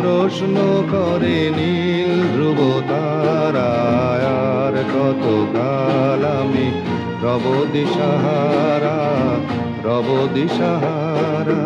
প্রশ্ন করে নীল ধ্রুব তারায়ার কত কাল আমি রব দিশাহারা রব দিশাহারা।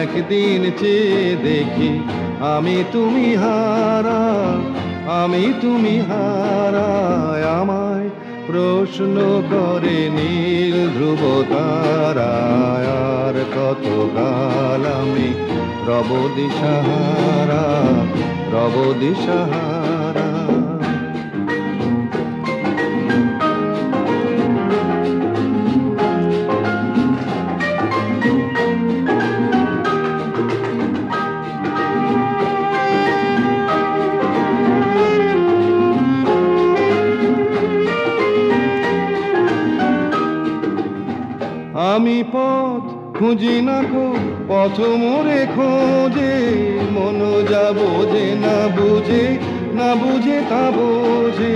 একদিন চেয়ে দেখি, আমি তুমি হারা, আমি তুমি হারা। আমায় প্রশ্ন করে নীল ধ্রুব আর কত কাল আমি রব দিশাহারা রব দিশাহারা? আমি পথ খুঁজি না কো পথ মোরে খোঁজে, মন যা বোঝে না বুঝে না বুঝে তা বোঝে।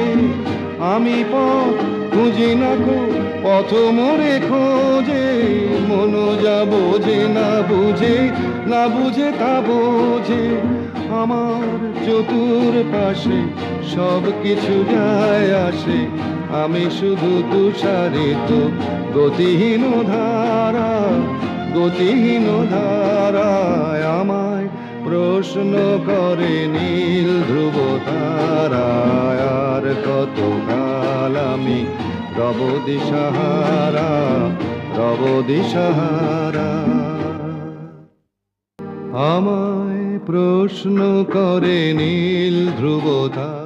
আমি পথ খুঁজি না কো পথ মোরে খোঁজে, মন যা বোঝে না বুঝে না বুঝে তা বোঝে। আমার চতুর পাশে সব কিছু যায় আসে। আমি শুধু তুষারিত, গতিহীন ধারা, গতিহীন ধারায় আমায় প্রশ্ন করে নীল ধ্রুব তারায়, আর কত কাল আমি রব দিশাহারা রব দিশাহারা? আমায় প্রশ্ন করে নীল ধ্রুবতা।